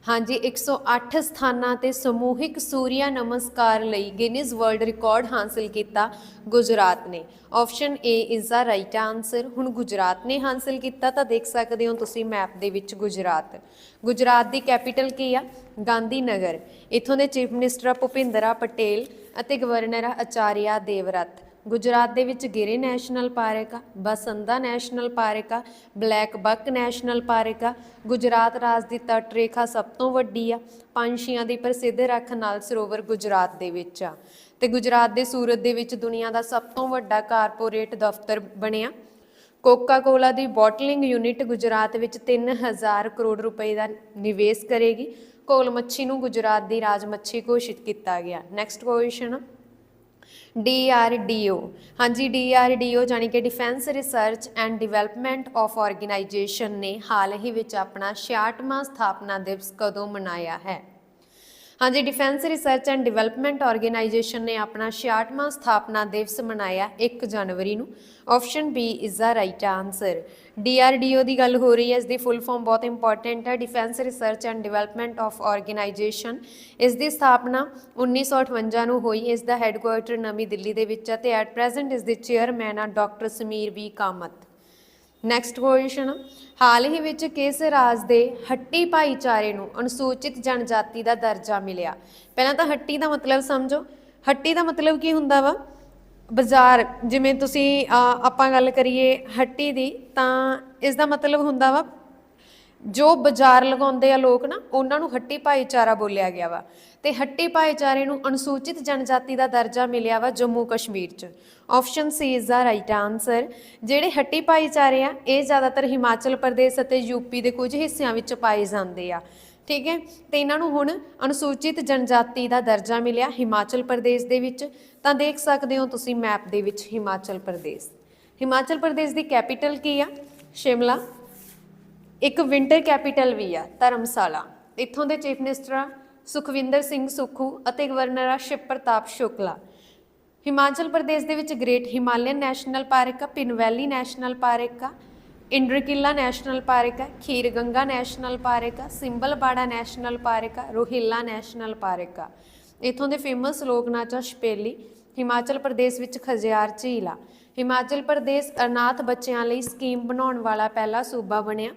A: ਹਾਂਜੀ 108 ਸਥਾਨਾਂ ਤੇ ਸਮੂਹਿਕ ਸੂਰਿਆ ਨਮਸਕਾਰ ਲਈ ਗਿਨੀਜ਼ ਵਰਲਡ ਰਿਕਾਰਡ ਹਾਸਲ ਕੀਤਾ ਗੁਜਰਾਤ ਨੇ। Option A is the right answer ਹੁਣ ਗੁਜਰਾਤ ਨੇ ਹਾਸਲ ਕੀਤਾ ਤਾਂ ਦੇਖ ਸਕਦੇ ਹੋ ਤੁਸੀਂ ਮੈਪ ਦੇ ਵਿੱਚ ਗੁਜਰਾਤ। ਗੁਜਰਾਤ ਦੀ ਕੈਪੀਟਲ ਕੀ ਆ? ਗਾਂਧੀ ਨਗਰ ਇਥੋਂ ਦੇ ਚੀਫ ਮਿਨਿਸਟਰ ਭੁਪਿੰਦਰਾ ਪਟੇਲ ਅਤੇ ਗਵਰਨਰ ਆ ਆਚਾਰਿਆ ਦੇਵਰਤ। ਗੁਜਰਾਤ ਦੇ ਵਿੱਚ ਗਿਰੇ ਨੈਸ਼ਨਲ ਪਾਰਕ ਆ ਬਸੰਦਾ ਨੈਸ਼ਨਲ ਪਾਰਕ ਆ, ਬਲੈਕ ਬੱਕ ਨੈਸ਼ਨਲ ਪਾਰਕ ਆ, ਗੁਜਰਾਤ ਰਾਜ ਦੀ ਤਟ ਰੇਖਾ ਸਭ ਤੋਂ ਵੱਡੀ ਆ, ਪੰਛੀਆਂ ਦੀ ਪ੍ਰਸਿੱਧ ਰੱਖ ਨਾਲ ਸਰੋਵਰ ਗੁਜਰਾਤ ਦੇ ਵਿੱਚ ਆ। ਤੇ ਗੁਜਰਾਤ ਦੇ ਸੂਰਤ ਦੇ ਵਿੱਚ ਦੁਨੀਆ ਦਾ ਸਭ ਤੋਂ ਵੱਡਾ ਕਾਰਪੋਰੇਟ ਦਫ਼ਤਰ ਬਣਿਆ। ਕੋਕਾ ਕੋਲਾ ਦੀ ਬੋਟਲਿੰਗ ਯੂਨਿਟ ਗੁਜਰਾਤ ਵਿੱਚ 3000 ਕਰੋੜ ਰੁਪਏ ਦਾ ਨਿਵੇਸ਼ ਕਰੇਗੀ। ਕੋਲ ਮੱਛੀ ਨੂੰ ਗੁਜਰਾਤ ਦੀ ਰਾਜ ਮੱਛੀ ਘੋਸ਼ਿਤ ਕੀਤਾ ਗਿਆ। ਨੈਕਸਟ ਕੁਐਸਚਨ DRDO ਹਾਂਜੀ DRDO ਜਾਨੀ ਕਿ defence research and development of organisation ਨੇ ਹਾਲ ਹੀ ਵਿੱਚ ਆਪਣਾ 66ਵਾਂ ਸਥਾਪਨਾ ਦਿਵਸ ਕਦੋਂ ਮਨਾਇਆ ਹੈ? ਹਾਂਜੀ defence research and development organisation ਨੇ ਆਪਣਾ 66ਵਾਂ ਸਥਾਪਨਾ ਦਿਵਸ ਮਨਾਇਆ 1 ਜਨਵਰੀ ਨੂੰ। Option B is the right answer DRDO ਦੀ ਗੱਲ ਹੋ ਰਹੀ ਹੈ, ਇਸ ਦੀ ਫੁੱਲ ਫਾਰਮ ਬਹੁਤ ਇੰਪੋਰਟੈਂਟ ਹੈ। Defence research and development of organisation ਇਸ ਦੀ ਸਥਾਪਨਾ 1958 ਨੂੰ ਹੋਈ। ਇਸ ਦਾ ਹੈੱਡਕੁਆਰਟਰ ਨਵੀਂ ਦਿੱਲੀ ਦੇ ਵਿੱਚ ਹੈ ਤੇ ਐਟ ਪ੍ਰੈਜ਼ੈਂਟ ਇਸ ਦੇ ਚੇਅਰਮੈਨ ਆ doctor Sameer V Kamat next question ਹਾਲ ਹੀ ਵਿੱਚ ਕਿਸ ਰਾਜ ਦੇ ਹੱਟੀ ਭਾਈਚਾਰੇ ਨੂੰ ਅਨੁਸੂਚਿਤ ਜਨਜਾਤੀ ਦਾ ਦਰਜਾ ਮਿਲਿਆ? ਪਹਿਲਾਂ ਤਾਂ ਹੱਟੀ ਦਾ ਮਤਲਬ ਸਮਝੋ। ਹੱਟੀ ਦਾ ਮਤਲਬ ਕੀ ਹੁੰਦਾ ਵਾ? ਬਾਜ਼ਾਰ। ਜਿਵੇਂ ਤੁਸੀਂ ਆਪਾਂ ਗੱਲ ਕਰੀਏ ਹੱਟੀ ਦੀ, ਤਾਂ ਇਸ ਦਾ ਮਤਲਬ ਹੁੰਦਾ ਵਾ, ਜੋ ਬਾਜ਼ਾਰ ਲਗਾਉਂਦੇ ਆ ਲੋਕ ਨਾ, ਉਹਨਾਂ ਨੂੰ ਹੱਟੀ ਭਾਈਚਾਰਾ ਬੋਲਿਆ ਗਿਆ ਵਾ। ਤੇ ਹੱਟੀ ਭਾਈਚਾਰੇ ਨੂੰ ਅਨੁਸੂਚਿਤ ਜਨਜਾਤੀ ਦਾ ਦਰਜਾ ਮਿਲਿਆ ਵਾ ਜੰਮੂ ਕਸ਼ਮੀਰ 'ਚ। Option C is the right answer ਜਿਹੜੇ ਹੱਟੀ ਭਾਈਚਾਰੇ ਆ, ਇਹ ਜ਼ਿਆਦਾਤਰ ਹਿਮਾਚਲ ਪ੍ਰਦੇਸ਼ ਅਤੇ ਯੂਪੀ ਦੇ ਕੁਝ ਹਿੱਸਿਆਂ ਵਿੱਚ ਪਾਏ ਜਾਂਦੇ ਆ। ਠੀਕ ਹੈ? ਤੇ ਇਹਨਾਂ ਨੂੰ ਹੁਣ ਅਨੁਸੂਚਿਤ ਜਨਜਾਤੀ ਦਾ ਦਰਜਾ ਮਿਲਿਆ ਹਿਮਾਚਲ ਪ੍ਰਦੇਸ਼ ਦੇ ਵਿੱਚ। ਤਾਂ ਦੇਖ ਸਕਦੇ ਹੋ ਤੁਸੀਂ ਮੈਪ ਦੇ ਵਿੱਚ ਹਿਮਾਚਲ ਪ੍ਰਦੇਸ਼। ਹਿਮਾਚਲ ਪ੍ਰਦੇਸ਼ ਦੀ ਕੈਪੀਟਲ ਕੀ ਆ? ਸ਼ਿਮਲਾ। ਇੱਕ ਵਿੰਟਰ ਕੈਪੀਟਲ ਵੀ ਆ, ਧਰਮਸ਼ਾਲਾ। ਇੱਥੋਂ ਦੇ ਚੀਫ ਮਿਨਿਸਟਰ ਸੁਖਵਿੰਦਰ ਸਿੰਘ ਸੁਖੂ ਅਤੇ ਗਵਰਨਰ ਆ ਸ਼ਿਵ ਪ੍ਰਤਾਪ ਸ਼ੁਕਲਾ। ਹਿਮਾਚਲ ਪ੍ਰਦੇਸ਼ ਦੇ ਵਿੱਚ ਗ੍ਰੇਟ ਹਿਮਾਲਯਨ ਨੈਸ਼ਨਲ ਪਾਰਕ ਆ, ਪਿਨ ਵੈਲੀ ਨੈਸ਼ਨਲ ਪਾਰਕ ਆ ਇੰਡਰਕਿਲਾ ਨੈਸ਼ਨਲ ਪਾਰਕ ਆ ਖੀਰ ਗੰਗਾ ਨੈਸ਼ਨਲ ਪਾਰਕ ਆ ਸਿੰਬਲਬਾੜਾ ਨੈਸ਼ਨਲ ਪਾਰਕ ਆ, ਰੋਹਿਲਾ ਨੈਸ਼ਨਲ ਪਾਰਕ ਆ। ਇੱਥੋਂ ਦੇ ਫੇਮਸ ਲੋਕ ਨਾਚ ਆ, ਛਪੇਲੀ, ਹਿਮਾਚਲ ਪ੍ਰਦੇਸ਼ ਵਿੱਚ ਖਜਿਆਰ ਝੀਲ ਆ। ਹਿਮਾਚਲ ਪ੍ਰਦੇਸ਼ ਅਨਾਥ ਬੱਚਿਆਂ ਲਈ ਸਕੀਮ ਬਣਾਉਣ ਵਾਲਾ ਪਹਿਲਾ ਸੂਬਾ ਬਣਿਆ।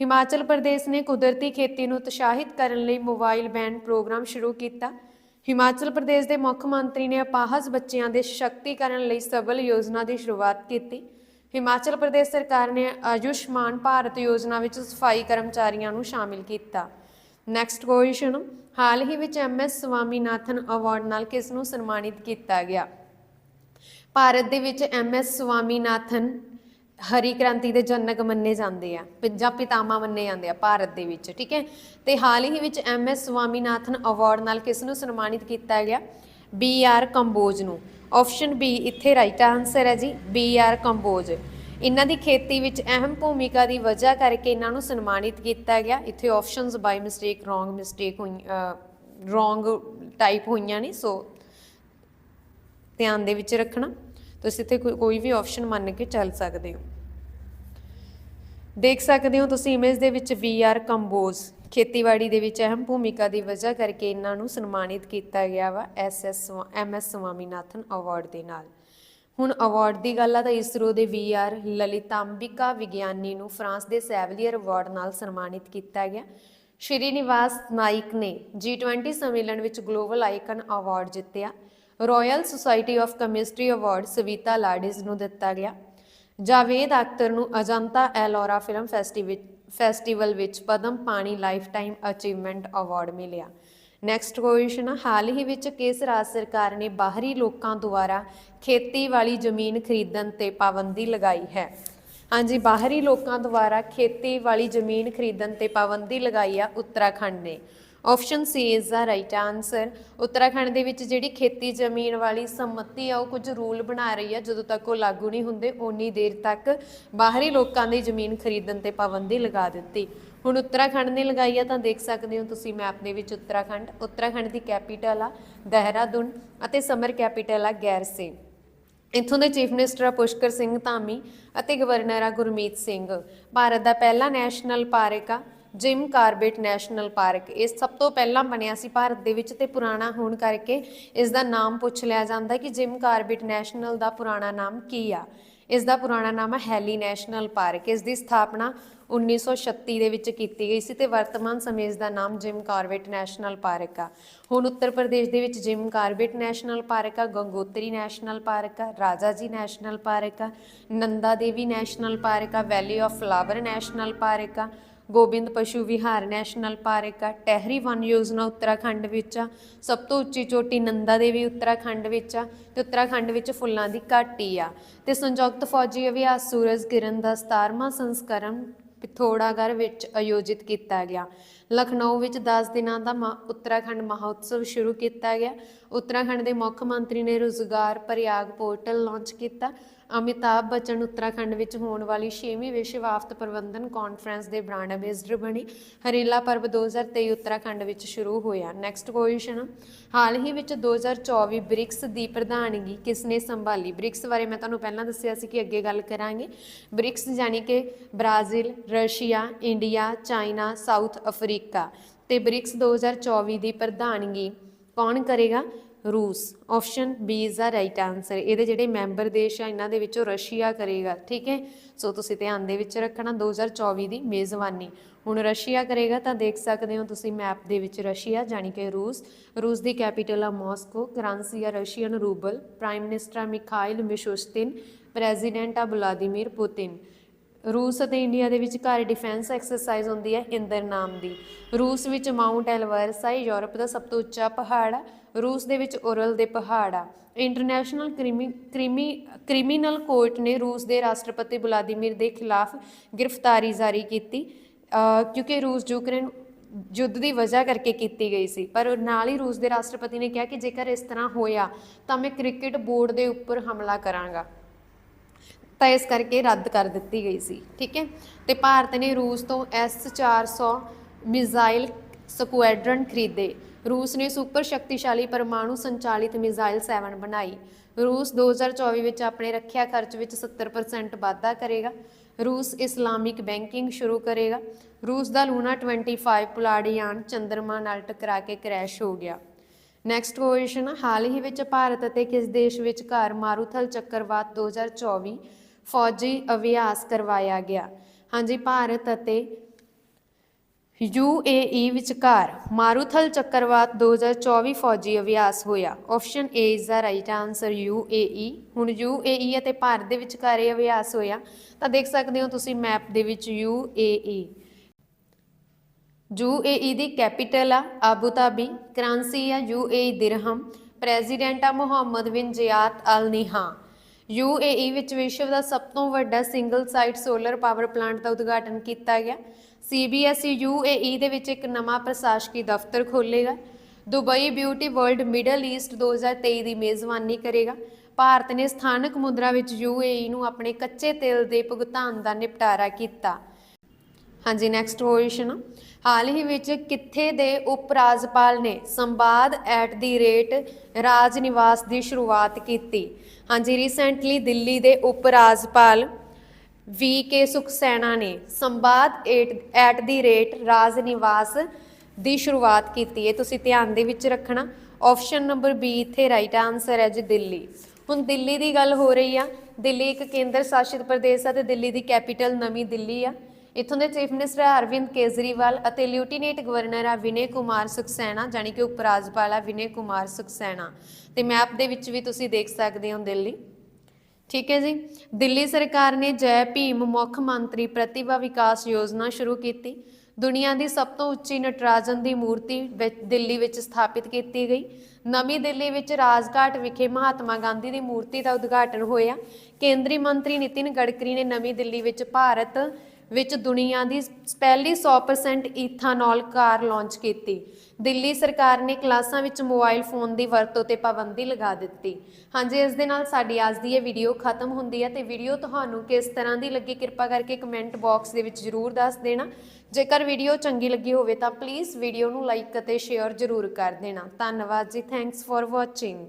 A: ਹਿਮਾਚਲ ਪ੍ਰਦੇਸ਼ ਨੇ ਕੁਦਰਤੀ ਖੇਤੀ ਨੂੰ ਉਤਸ਼ਾਹਿਤ ਕਰਨ ਲਈ ਮੋਬਾਈਲ ਬੈਂਡ ਪ੍ਰੋਗਰਾਮ ਸ਼ੁਰੂ ਕੀਤਾ। ਹਿਮਾਚਲ ਪ੍ਰਦੇਸ਼ ਦੇ ਮੁੱਖ ਮੰਤਰੀ ਨੇ ਅਪਾਹਜ ਬੱਚਿਆਂ ਦੇ ਸ਼ਕਤੀਕਰਨ ਲਈ ਸਬਲ ਯੋਜਨਾ ਦੀ ਸ਼ੁਰੂਆਤ ਕੀਤੀ। ਹਿਮਾਚਲ ਪ੍ਰਦੇਸ਼ ਸਰਕਾਰ ਨੇ ਆਯੁਸ਼ਮਾਨ ਭਾਰਤ ਯੋਜਨਾ ਵਿੱਚ ਸਫ਼ਾਈ ਕਰਮਚਾਰੀਆਂ ਨੂੰ ਸ਼ਾਮਿਲ ਕੀਤਾ। ਨੈਕਸਟ ਕੁਐਸਚਨ ਹਾਲ ਹੀ ਵਿੱਚ ਐਮਐਸ ਸਵਾਮੀਨਾਥਨ ਅਵਾਰਡ ਨਾਲ ਕਿਸ ਨੂੰ ਸਨਮਾਨਿਤ ਕੀਤਾ ਗਿਆ? ਭਾਰਤ ਦੇ ਵਿੱਚ ਐਮਐਸ ਸਵਾਮੀਨਾਥਨ ਹਰੀ ਕ੍ਰਾਂਤੀ ਦੇ ਜਨਕ ਮੰਨੇ ਜਾਂਦੇ ਆ, ਪੰਜਾ ਪਿਤਾਮਾ ਮੰਨੇ ਜਾਂਦੇ ਆ ਭਾਰਤ ਦੇ ਵਿੱਚ, ਠੀਕ ਹੈ? ਤੇ ਹਾਲ ਹੀ ਵਿੱਚ ਐਮਐਸ ਸਵਾਮੀਨਾਥਨ ਅਵਾਰਡ ਨਾਲ ਕਿਸ ਨੂੰ ਸਨਮਾਨਿਤ ਕੀਤਾ ਗਿਆ? ਬੀ ਆਰ ਕੰਬੋਜ ਨੂੰ। ਆਪਸ਼ਨ ਬੀ ਇੱਥੇ ਰਾਈਟ ਆਨਸਰ ਹੈ ਜੀ, ਬੀ ਆਰ ਕੰਬੋਜ। ਇਹਨਾਂ ਦੀ ਖੇਤੀ ਵਿੱਚ ਅਹਿਮ ਭੂਮਿਕਾ ਦੀ ਵਜ੍ਹਾ ਕਰਕੇ ਇਹਨਾਂ ਨੂੰ ਸਨਮਾਨਿਤ ਕੀਤਾ ਗਿਆ। ਇੱਥੇ options by mistake wrong mistake ਹੋਈ ਰੋਂਗ ਟਾਈਪ ਹੋਈਆਂ ਨੇ ਸੋ ਧਿਆਨ ਦੇ ਵਿੱਚ ਰੱਖਣਾ। ਤੁਸੀਂ ਇੱਥੇ ਕੋਈ- ਕੋਈ ਵੀ ਆਪਸ਼ਨ ਮੰਨ ਕੇ ਚੱਲ ਸਕਦੇ ਹੋ। ਦੇਖ ਸਕਦੇ ਹੋ ਤੁਸੀਂ ਇਮੇਜ ਦੇ ਵਿੱਚ ਵੀ ਆਰ ਕੰਬੋਜ਼। ਖੇਤੀਬਾੜੀ ਦੇ ਵਿੱਚ ਅਹਿਮ ਭੂਮਿਕਾ ਦੀ ਵਜ੍ਹਾ ਕਰਕੇ ਇਹਨਾਂ ਨੂੰ ਸਨਮਾਨਿਤ ਕੀਤਾ ਗਿਆ ਵਾ S S M S Swaminathan award ਦੇ ਨਾਲ। ਹੁਣ ਅਵਾਰਡ ਦੀ ਗੱਲ ਆ ਤਾਂ ਇਸਰੋ ਦੇ ਵੀ ਆਰ ਲਲਿਤਾਂਬਿਕਾ ਵਿਗਿਆਨੀ ਨੂੰ ਫਰਾਂਸ ਦੇ ਸੈਵਲੀਅਰ ਅਵਾਰਡ ਨਾਲ ਸਨਮਾਨਿਤ ਕੀਤਾ ਗਿਆ। ਸ਼੍ਰੀ ਨਿਵਾਸ ਨਾਇਕ ਨੇ G20 ਸੰਮੇਲਨ ਵਿੱਚ ਗਲੋਬਲ ਆਈਕਨ ਅਵਾਰਡ ਜਿੱਤਿਆ। Royal society of chemistry award Savita ਲਾਡਿਸ ਨੂੰ ਦਿੱਤਾ ਗਿਆ। ਜਾਵੇਦ ਅਖਤਰ ਨੂੰ Ajanta Ellora film festival festival ਵਿੱਚ ਪਦਮ ਪਾਣੀ ਲਾਈਫ ਟਾਈਮ ਅਚੀਵਮੈਂਟ ਅਵਾਰਡ ਮਿਲਿਆ ਨੈਕਸਟ ਕੁਐਸਚਨ ਹਾਲ ਹੀ ਵਿੱਚ ਕਿਸ ਰਾਜ ਸਰਕਾਰ ਨੇ ਬਾਹਰੀ ਲੋਕਾਂ ਦੁਆਰਾ ਖੇਤੀ ਵਾਲੀ ਜ਼ਮੀਨ ਖਰੀਦਣ ਤੇ ਪਾਬੰਦੀ ਲਗਾਈ ਹੈ? ਹਾਂਜੀ, ਬਾਹਰੀ ਲੋਕਾਂ ਦੁਆਰਾ ਖੇਤੀ ਵਾਲੀ ਜ਼ਮੀਨ ਖਰੀਦਣ ਤੇ ਪਾਬੰਦੀ ਲਗਾਈ ਆ ਉੱਤਰਾਖੰਡ ਨੇ। Option C is the right answer Uttarakhand ਦੇ ਵਿੱਚ ਜਿਹੜੀ ਖੇਤੀ ਜ਼ਮੀਨ ਵਾਲੀ ਸੰਮਤੀ ਆ, ਉਹ ਕੁਝ ਰੂਲ ਬਣਾ ਰਹੀ ਆ। ਜਦੋਂ ਤੱਕ ਉਹ ਲਾਗੂ ਨਹੀਂ ਹੁੰਦੇ, ਓਨੀ ਦੇਰ ਤੱਕ ਬਾਹਰੀ ਲੋਕਾਂ ਦੀ ਜ਼ਮੀਨ ਖਰੀਦਣ ਤੇ ਪਾਬੰਦੀ ਲਗਾ ਦਿੱਤੀ। ਹੁਣ ਉੱਤਰਾਖੰਡ ਨੇ ਲਗਾਈ ਆ, ਤਾਂ ਦੇਖ ਸਕਦੇ ਹੋ ਤੁਸੀਂ ਮੈਪ ਦੇ ਵਿੱਚ ਉੱਤਰਾਖੰਡ। ਉੱਤਰਾਖੰਡ ਦੀ ਕੈਪੀਟਲ ਆ, ਦੇਹਰਾਦੂਨ ਅਤੇ ਸਮਰ ਕੈਪੀਟਲ ਆ, ਗੈਰਸੇ। ਇੱਥੋਂ ਦੇ ਚੀਫ ਮਿਨਿਸਟਰ ਆ, ਪੁਸ਼ਕਰ ਸਿੰਘ ਧਾਮੀ ਅਤੇ ਗਵਰਨਰ ਆ, ਗੁਰਮੀਤ ਸਿੰਘ। ਭਾਰਤ ਦਾ ਪਹਿਲਾ ਨੈਸ਼ਨਲ ਪਾਰਕ ਆ ਜਿਮ ਕਾਰਬੇਟ ਨੈਸ਼ਨਲ ਪਾਰਕ ਇਹ ਸਭ ਤੋਂ ਪਹਿਲਾਂ ਬਣਿਆ ਸੀ ਭਾਰਤ ਦੇ ਵਿੱਚ ਤੇ ਪੁਰਾਣਾ ਹੋਣ ਕਰਕੇ ਇਸ ਦਾ ਨਾਮ ਪੁੱਛ ਲਿਆ ਜਾਂਦਾ ਕਿ ਜਿਮ ਕਾਰਬੇਟ ਨੈਸ਼ਨਲ ਦਾ ਪੁਰਾਣਾ ਨਾਮ ਕੀ ਆ। ਇਸ ਦਾ ਪੁਰਾਣਾ ਨਾਮ ਹੈ ਹੈਲੀ ਨੈਸ਼ਨਲ ਪਾਰਕ ਇਸ ਦੀ ਸਥਾਪਨਾ 1936 ਦੇ ਵਿੱਚ ਕੀਤੀ ਗਈ ਸੀ ਤੇ ਵਰਤਮਾਨ ਸਮੇਂ ਇਸ ਦਾ ਨਾਮ ਜਿਮ ਕਾਰਬੇਟ ਨੈਸ਼ਨਲ ਪਾਰਕ ਆ। ਹੁਣ ਉੱਤਰ ਪ੍ਰਦੇਸ਼ ਦੇ ਵਿੱਚ ਜਿਮ ਕਾਰਬੇਟ ਨੈਸ਼ਨਲ ਪਾਰਕ ਆ, ਗੰਗੋਤਰੀ ਨੈਸ਼ਨਲ ਪਾਰਕ ਆ ਰਾਜਾ ਜੀ ਨੈਸ਼ਨਲ ਪਾਰਕ ਆ, ਨੰਦਾ ਦੇਵੀ ਨੈਸ਼ਨਲ ਪਾਰਕ ਆ valley of flower national park ਆ ਗੋਬਿੰਦ ਪਸ਼ੂ ਵਿਹਾਰ ਨੈਸ਼ਨਲ ਪਾਰਕ ਆ। ਟਹਿਰੀ ਵਨ ਯੋਜਨਾ ਉੱਤਰਾਖੰਡ ਵਿੱਚ ਆ। ਸਭ ਤੋਂ ਉੱਚੀ ਚੋਟੀ ਨੰਦਾ ਦੇਵੀ ਉੱਤਰਾਖੰਡ ਵਿੱਚ ਆ ਤੇ ਉੱਤਰਾਖੰਡ ਵਿੱਚ ਫੁੱਲਾਂ ਦੀ ਘਾਟੀ ਆ। ਤੇ ਸੰਯੁਕਤ ਫੌਜੀ ਅਭਿਆਸ ਸੂਰਜ ਕਿਰਨ ਦਾ 17ਵਾਂ ਸੰਸਕਰਨ ਪਿਥੌਰਾਗੜ੍ਹ ਵਿੱਚ ਆਯੋਜਿਤ ਕੀਤਾ ਗਿਆ। ਲਖਨਊ ਵਿੱਚ 10 ਦਿਨਾਂ ਦਾ ਮਹਾ- ਉੱਤਰਾਖੰਡ ਮਹੋਤਸਵ ਸ਼ੁਰੂ ਕੀਤਾ ਗਿਆ। ਉੱਤਰਾਖੰਡ ਦੇ ਮੁੱਖ ਮੰਤਰੀ ਨੇ ਰੁਜ਼ਗਾਰ ਪ੍ਰਯਾਗ ਪੋਰਟਲ ਲਾਂਚ ਕੀਤਾ ਅਮਿਤਾਭ ਬੱਚਨ ਉੱਤਰਾਖੰਡ ਵਿੱਚ ਹੋਣ ਵਾਲੀ 6ਵੀਂ ਵਿਸ਼ਵ ਆਫਤ ਪ੍ਰਬੰਧਨ ਕਾਨਫਰੰਸ ਦੇ ਬ੍ਰਾਂਡ ਐਂਬੈਸਡਰ ਬਣੇ। ਹਰੇਲਾ ਪਰਬ 2023 ਉੱਤਰਾਖੰਡ ਵਿੱਚ ਸ਼ੁਰੂ ਹੋਇਆ। ਨੈਕਸਟ ਕੁਐਸਚਨ ਹਾਲ ਹੀ ਵਿੱਚ 2024 ਬ੍ਰਿਕਸ ਦੀ ਪ੍ਰਧਾਨਗੀ ਕਿਸ ਨੇ ਸੰਭਾਲੀ? ਬ੍ਰਿਕਸ ਬਾਰੇ ਮੈਂ ਤੁਹਾਨੂੰ ਪਹਿਲਾਂ ਦੱਸਿਆ ਸੀ ਕਿ ਅੱਗੇ ਗੱਲ ਕਰਾਂਗੇ। ਬ੍ਰਿਕਸ ਯਾਨੀ ਕਿ Brazil, Russia, India, China, South Africa. ਤੇ ਬ੍ਰਿਕਸ 2024 ਦੀ ਪ੍ਰਧਾਨਗੀ ਕੌਣ ਕਰੇਗਾ? ਰੂਸ। Option B is the right answer ਇਹਦੇ ਜਿਹੜੇ ਮੈਂਬਰ ਦੇਸ਼ ਆ, ਇਹਨਾਂ ਦੇ ਵਿੱਚੋਂ ਰਸ਼ੀਆ ਕਰੇਗਾ, ਠੀਕ ਹੈ? ਸੋ ਤੁਸੀਂ ਧਿਆਨ ਦੇ ਵਿੱਚ ਰੱਖਣਾ 2024 ਦੀ ਮੇਜ਼ਬਾਨੀ। ਹੁਣ ਰਸ਼ੀਆ ਕਰੇਗਾ ਤਾਂ ਦੇਖ ਸਕਦੇ ਹੋ ਤੁਸੀਂ ਮੈਪ ਦੇ ਵਿੱਚ ਰਸ਼ੀਆ ਜਾਨੀ ਕਿ ਰੂਸ। ਰੂਸ ਦੀ ਕੈਪੀਟਲ ਆ ਮਾਸਕੋ ਕਰੰਸੀ ਆ ਰਸ਼ੀਅਨ ਰੂਬਲ। ਪ੍ਰਾਈਮ ਮਿਨਿਸਟਰ ਆ ਮਿਖਾਇਲ ਮਿਸ਼ੂਸਤਿਨ ਪ੍ਰੈਜ਼ੀਡੈਂਟ ਆ ਵਲਾਦੀਮੀਰ ਪੁਤਿਨ ਰੂਸ ਅਤੇ ਇੰਡੀਆ ਦੇ ਵਿੱਚ ਘਰ ਡਿਫੈਂਸ ਐਕਸਰਸਾਈਜ਼ ਹੁੰਦੀ ਹੈ ਇੰਦਰ ਨਾਮ ਦੀ। ਰੂਸ ਵਿੱਚ ਮਾਊਂਟ ਐਲਵਰਸ ਆ ਯੂਰਪ ਦਾ ਸਭ ਤੋਂ ਉੱਚਾ ਪਹਾੜ ਆ। ਰੂਸ ਦੇ ਵਿੱਚ ਉਰਲ ਦੇ ਪਹਾੜ ਆ। International crimi crimi, criminal court ਨੇ ਰੂਸ ਦੇ ਰਾਸ਼ਟਰਪਤੀ ਵਲਾਦੀਮੀਰ ਦੇ ਖਿਲਾਫ ਗ੍ਰਿਫਤਾਰੀ ਜਾਰੀ ਕੀਤੀ। ਕਿਉਂਕਿ ਰੂਸ ਯੂਕਰੇਨ ਯੁੱਧ ਦੀ ਵਜ੍ਹਾ ਕਰਕੇ ਕੀਤੀ ਗਈ ਸੀ। ਪਰ ਨਾਲ ਹੀ ਰੂਸ ਦੇ ਰਾਸ਼ਟਰਪਤੀ ਨੇ ਕਿਹਾ ਕਿ ਜੇਕਰ ਇਸ ਤਰ੍ਹਾਂ ਹੋਇਆ ਤਾਂ ਮੈਂ ਕ੍ਰਿਕਟ ਬੋਰਡ ਦੇ ਉੱਪਰ ਹਮਲਾ ਕਰਾਂਗਾ। ਤਾਂ ਇਸ ਕਰਕੇ ਰੱਦ ਕਰ ਦਿੱਤੀ ਗਈ ਸੀ, ਠੀਕ ਹੈ? ਤੇ ਭਾਰਤ ਨੇ ਰੂਸ ਤੋਂ S400 ਮਿਜ਼ਾਈਲ ਸਕੁਐਡਰਨ ਖਰੀਦੇ। ਰੂਸ ਨੇ ਸੁਪਰ ਸ਼ਕਤੀਸ਼ਾਲੀ ਪਰਮਾਣੂ ਸੰਚਾਲਿਤ ਮਿਜ਼ਾਈਲ 7 ਬਣਾਈ। ਰੂਸ 2024 ਵਿੱਚ ਆਪਣੇ ਰੱਖਿਆ ਖਰਚ ਵਿੱਚ 70% ਵਾਧਾ ਕਰੇਗਾ। ਰੂਸ ਇਸਲਾਮਿਕ ਬੈਂਕਿੰਗ ਸ਼ੁਰੂ ਕਰੇਗਾ। ਰੂਸ ਦਾ ਲੂਨਾ 25 ਪੁਲਾੜੀਆਨ ਚੰਦਰਮਾ ਨਾਲ ਟਕਰਾ ਕੇ ਕ੍ਰੈਸ਼ ਹੋ ਗਿਆ। ਨੈਕਸਟ ਕੁਐਸਚਨ ਹਾਲ ਹੀ ਵਿੱਚ ਭਾਰਤ ਅਤੇ ਕਿਸ ਦੇਸ਼ ਵਿਚਕਾਰ ਮਾਰੂਥਲ ਚੱਕਰਵਾਤ 2024 ਫੌਜੀ ਅਭਿਆਸ ਕਰਵਾਇਆ ਗਿਆ। ਹਾਂਜੀ, ਭਾਰਤ ਅਤੇ UAE ਵਿਚਕਾਰ ਮਾਰੂਥਲ ਚੱਕਰਵਾਤ 2024 ਫੌਜੀ ਅਭਿਆਸ ਹੋਇਆ। Option A is the right answer UAE ਹੁਣ UAE ਅਤੇ ਭਾਰਤ ਦੇ ਵਿਚਕਾਰ ਇਹ ਅਭਿਆਸ ਹੋਇਆ, ਤਾਂ ਦੇਖ ਸਕਦੇ ਹੋ ਤੁਸੀਂ ਮੈਪ ਦੇ ਵਿੱਚ UAE UAE ਦੀ ਕੈਪੀਟਲ ਆ ਆਬੂ ਧਾਬੀ, ਕਰੰਸੀ ਆ UAE ਦਿਰਹਮ, ਪ੍ਰੈਜ਼ੀਡੈਂਟ ਆ ਮੁਹੰਮਦ ਬਿਨ ਜ਼ਿਆਦ ਅਲ ਨਿਹਾ UAE ਵਿੱਚ ਵਿਸ਼ਵ ਦਾ ਸਭ ਤੋਂ ਵੱਡਾ single site solar power plant ਦਾ ਉਦਘਾਟਨ ਕੀਤਾ ਗਿਆ। CBSE UAE ਦੇ ਵਿੱਚ ਇੱਕ ਨਵਾਂ ਪ੍ਰਸ਼ਾਸਕੀ ਦਫ਼ਤਰ ਖੋਲੇਗਾ Dubai beauty world middle east 2023 ਦੀ ਮੇਜ਼ਬਾਨੀ ਕਰੇਗਾ। ਭਾਰਤ ਨੇ ਸਥਾਨਕ ਮੁਦਰਾ ਵਿੱਚ UAE ਨੂੰ ਆਪਣੇ ਕੱਚੇ ਤੇਲ ਦੇ ਭੁਗਤਾਨ ਦਾ ਨਿਪਟਾਰਾ ਕੀਤਾ। ਹਾਂਜੀ ਨੈਕਸਟ ਕੁਐਸਚਨ ਹਾਲ ਹੀ ਵਿੱਚ ਕਿੱਥੇ ਦੇ ਉਪ ਰਾਜਪਾਲ ਨੇ ਸੰਵਾਦ ਐਟ ਦੀ ਰੇਟ ਰਾਜ ਨਿਵਾਸ ਦੀ ਸ਼ੁਰੂਆਤ ਕੀਤੀ? ਹਾਂਜੀ ਰੀਸੈਂਟਲੀ ਦਿੱਲੀ ਦੇ ਉਪ ਰਾਜਪਾਲ ਵੀ ਕੇ ਸੁਖਸੈਨਾ ਨੇ ਸੰਵਾਦ ਐਟ ਦੀ ਰੇਟ ਰਾਜ ਨਿਵਾਸ ਦੀ ਸ਼ੁਰੂਆਤ ਕੀਤੀ ਹੈ। ਤੁਸੀਂ ਧਿਆਨ ਦੇ ਵਿੱਚ ਰੱਖਣਾ। ਆਪਸ਼ਨ ਨੰਬਰ ਬੀ ਇੱਥੇ ਰਾਈਟ ਆਨਸਰ ਹੈ ਜੀ ਦਿੱਲੀ। ਹੁਣ ਦਿੱਲੀ ਦੀ ਗੱਲ ਹੋ ਰਹੀ ਆ। ਦਿੱਲੀ ਇੱਕ ਕੇਂਦਰ ਸ਼ਾਸਿਤ ਪ੍ਰਦੇਸ਼ ਆ ਤੇ ਦਿੱਲੀ ਦੀ ਕੈਪੀਟਲ ਨਵੀਂ ਦਿੱਲੀ ਆ। ਇੱਥੋਂ ਦੇ ਚੀਫ ਮਿਨਿਸਟਰ ਅਰਵਿੰਦ ਕੇਜਰੀਵਾਲ ਅਤੇ ਲਿਊਟੀਨੇਟ ਗਵਰਨਰ ਆ ਵਿਨੇ ਕੁਮਾਰ ਸੁਖਸੈਨਾ ਜਾਨੀ ਕਿ ਉਪ ਰਾਜਪਾਲ ਆ ਵਿਨੇ ਕੁਮਾਰ ਸੁਖਸੈਨਾ ਤੇ ਮੈਪ ਦੇ ਵਿੱਚ ਵੀ ਤੁਸੀਂ ਦੇਖ ਸਕਦੇ ਹੋ ਦਿੱਲੀ। ਠੀਕ ਹੈ ਜੀ? ਦਿੱਲੀ ਸਰਕਾਰ ਨੇ ਜੈ ਭੀਮ ਮੁੱਖ ਮੰਤਰੀ ਪ੍ਰਤਿਭਾ ਵਿਕਾਸ ਯੋਜਨਾ ਸ਼ੁਰੂ ਕੀਤੀ। ਦੁਨੀਆ ਦੀ ਸਭ ਤੋਂ ਉੱਚੀ ਨਟਰਾਜਨ ਦੀ ਮੂਰਤੀ ਵਿੱਚ ਦਿੱਲੀ ਵਿੱਚ ਸਥਾਪਿਤ ਕੀਤੀ ਗਈ। ਨਵੀਂ ਦਿੱਲੀ ਵਿੱਚ ਰਾਜਘਾਟ ਵਿਖੇ ਮਹਾਤਮਾ ਗਾਂਧੀ ਦੀ ਮੂਰਤੀ ਦਾ ਉਦਘਾਟਨ ਹੋਇਆ। ਕੇਂਦਰੀ ਮੰਤਰੀ ਨਿਤਿਨ ਗਡਕਰੀ ਨੇ ਨਵੀਂ ਦਿੱਲੀ ਵਿੱਚ ਭਾਰਤ ਵਿੱਚ ਦੁਨੀਆ ਦੀ ਪਹਿਲੀ 100% ਈਥਾਨੋਲ ਕਾਰ ਲਾਂਚ ਕੀਤੀ। ਦਿੱਲੀ ਸਰਕਾਰ ਨੇ ਕਲਾਸਾਂ ਵਿੱਚ ਮੋਬਾਈਲ ਫੋਨ ਦੀ ਵਰਤੋਂ ਤੇ ਪਾਬੰਦੀ ਲਗਾ ਦਿੱਤੀ। ਹਾਂਜੀ, ਇਸ ਦੇ ਨਾਲ ਸਾਡੀ ਅੱਜ ਦੀ ਇਹ ਵੀਡੀਓ ਖਤਮ ਹੁੰਦੀ ਹੈ ਤੇ ਵੀਡੀਓ ਤੁਹਾਨੂੰ ਕਿਸ ਤਰ੍ਹਾਂ ਦੀ ਲੱਗੀ ਕਿਰਪਾ ਕਰਕੇ ਕਮੈਂਟ ਬਾਕਸ ਦੇ ਵਿੱਚ ਜਰੂਰ ਦੱਸ ਦੇਣਾ। ਜੇਕਰ ਵੀਡੀਓ ਚੰਗੀ ਲੱਗੀ ਹੋਵੇ ਤਾਂ ਪਲੀਜ਼ ਵੀਡੀਓ ਨੂੰ ਲਾਈਕ ਅਤੇ ਸ਼ੇਅਰ ਜਰੂਰ ਕਰ ਦੇਣਾ। ਧੰਨਵਾਦ ਜੀ ਥੈਂਕਸ ਫॉर ਵਾਚਿੰਗ